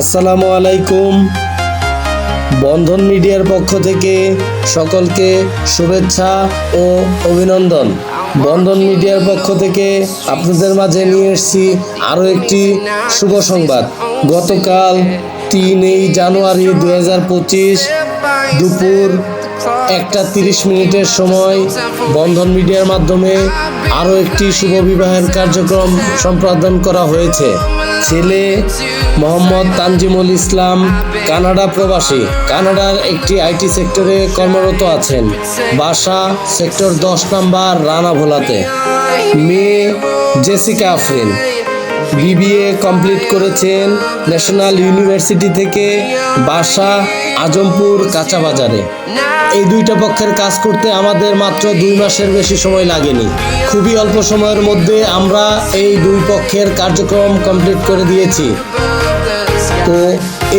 আসসালামু আলাইকুম। বন্ধন মিডিয়ার পক্ষ থেকে সকলকে শুভেচ্ছা ও অভিনন্দন। বন্ধন মিডিয়ার পক্ষ থেকে আপনাদের মাঝে নিয়ে এসেছি আরও একটি শুভ সংবাদ। গতকাল তিনই জানুয়ারি দু হাজার পঁচিশ দুপুর একটা তিরিশ মিনিটের সময় বন্ধন মিডিয়ার মাধ্যমে আরও একটি শুভ বিবাহের কার্যক্রম সম্পাদন করা হয়েছে। ছেলে মোহাম্মদ তানজিমুল ইসলাম কানাডা প্রবাসী। কানাডার একটি আইটি সেক্টরে কর্মরত আছেন। বাসা সেক্টর দশ নাম্বার রানা ভোলাতে মেয়ে জেসিকা আফরিন। বিবিএ কমপ্লিট করেছেন ন্যাশনাল ইউনিভার্সিটি থেকে বাসা আজমপুর কাঁচা বাজারে। এই দুইটা পক্ষের কাজ করতে আমাদের মাত্র দুই মাসের বেশি সময় লাগেনি। খুবই অল্প সময়ের মধ্যে আমরা এই দুই পক্ষের কার্যক্রম কমপ্লিট করে দিয়েছি। তো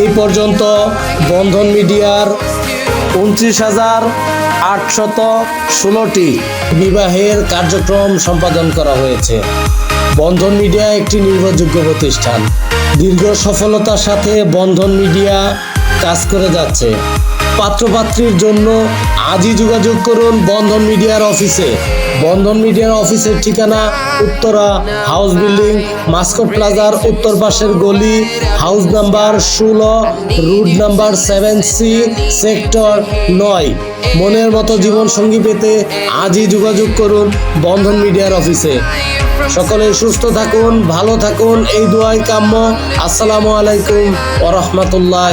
এই পর্যন্ত বন্ধন মিডিয়ার উনত্রিশ হাজার আটশত ষোলোটি বিবাহের কার্যক্রম সম্পাদন করা হয়েছে। বন্ধন মিডিয়া একটি নির্ভরযোগ্য প্রতিষ্ঠান। দীর্ঘ সফলতার সাথে বন্ধন মিডিয়া কাজ করে যাচ্ছে। পাত্রপাত্রীর জন্য আজই যোগাযোগ করুন বন্ধন মিডিয়ার অফিসে। বন্ধন মিডিয়ার অফিসের ঠিকানা উত্তরা, হাউস বিল্ডিং, মাস্কট প্লাজার উত্তর পাশের গলি, হাউস নাম্বার ষোলো, route number seven C, sector নয়। মনের মতো জীবন সঙ্গী পেতে আজই যোগাযোগ করুন বন্ধন মিডিয়ার অফিসে। সকলে সুস্থ থাকুন, ভালো থাকুন, এই দোয়াই কাম্য। আসসালামু আলাইকুম ওরহমতুল্লাহ